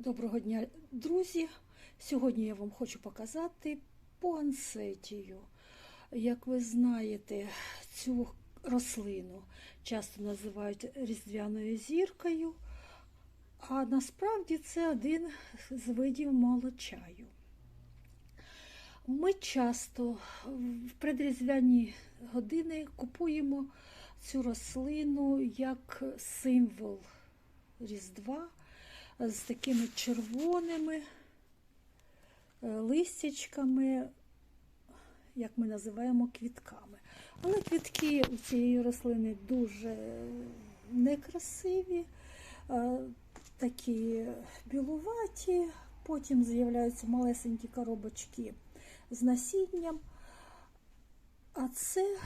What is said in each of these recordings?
Доброго дня, друзі! Сьогодні я вам хочу показати пуансетію. Як ви знаєте, цю рослину часто називають різдвяною зіркою, а насправді це один з видів молочаю. Ми часто в предріздвяні години купуємо цю рослину як символ Різдва з такими червоними е, листячками, як ми називаємо квітками. Але квітки у цієї рослини дуже некрасиві, е, такі білуваті, потім з'являються малесенькі коробочки з насінням. А це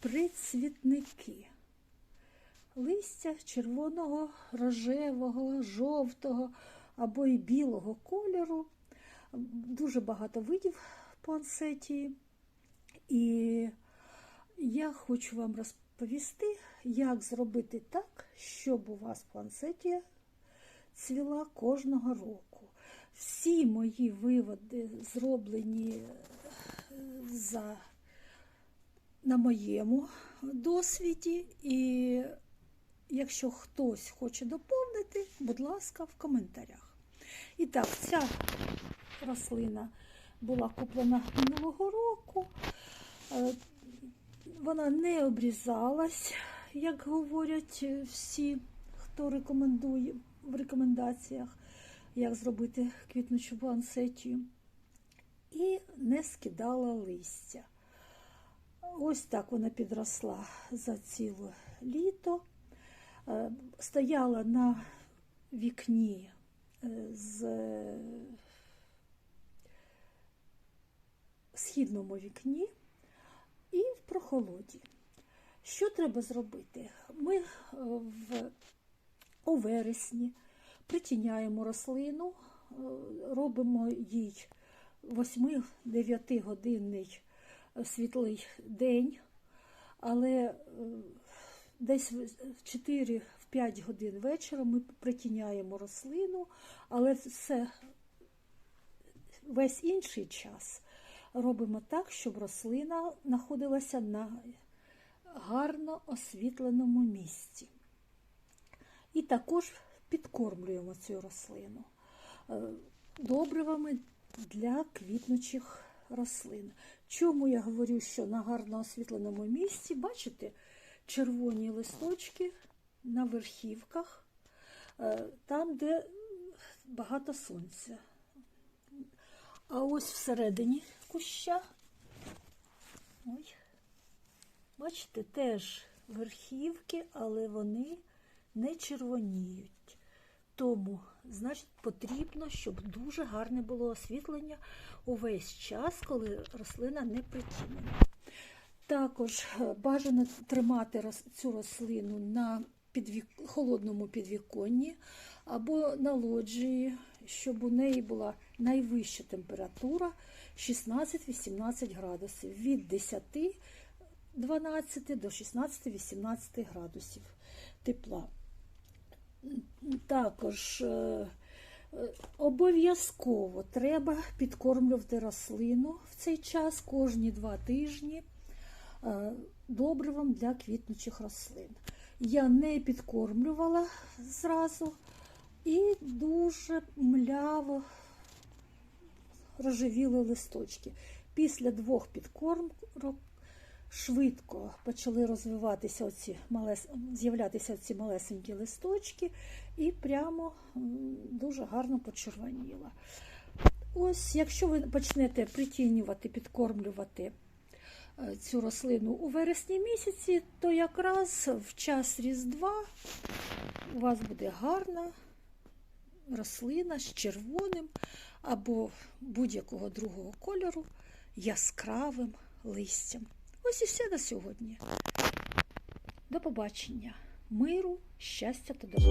прицвітники. Листя червоного, рожевого, жовтого або і білого кольору. Дуже багато видів пуансетії. І я хочу вам розповісти, як зробити так, щоб у вас пуансетія цвіла кожного року. Всі мої виводи зроблені за, на моєму досвіді. І Якщо хтось хоче доповнити, будь ласка, в коментарях. І так, ця рослина була куплена минулого року. Е, Вона не обрізалась, як говорять всі, хто рекомендує в рекомендаціях, як зробити квітнучу пуансетію. І не скидала листя. Ось так вона підросла за ціле літо стояла на вікні з східному вікні і в прохолоді. Що треба зробити? Ми в, у вересні притіняємо рослину, робимо їй 8-9 годинний світлий день, але десь в 4-5 годин вечора ми притіняємо рослину, але все весь інший час робимо так, щоб рослина знаходилася на гарно освітленому місці. І також підкормлюємо цю рослину добривами для квітнучих рослин. Чому я говорю, що на гарно освітленому місці, бачите, червоні листочки на верхівках, там, де багато сонця. А ось всередині куща, ой, бачите, теж верхівки, але вони не червоніють. Тому, значить, потрібно, щоб дуже гарне було освітлення увесь час, коли рослина не притінена. Також бажано тримати цю рослину на підвік... холодному підвіконні або на лоджії, щоб у неї була найвища температура 16-18 градусів від 10-12 до 16-18 градусів тепла. Також обов'язково треба підкормлювати рослину в цей час кожні два тижні добривом для квітнучих рослин. Я не підкормлювала зразу і дуже мляво розживіли листочки. Після двох підкормок швидко почали розвиватися оці малес... з'являтися ці малесенькі листочки, і прямо дуже гарно почервоніла. Ось, якщо ви почнете притінювати, підкормлювати цю рослину у вересні місяці, то якраз в час Різдва у вас буде гарна рослина з червоним або будь-якого другого кольору яскравим листям. Ось і все на сьогодні. До побачення, миру, щастя та добра.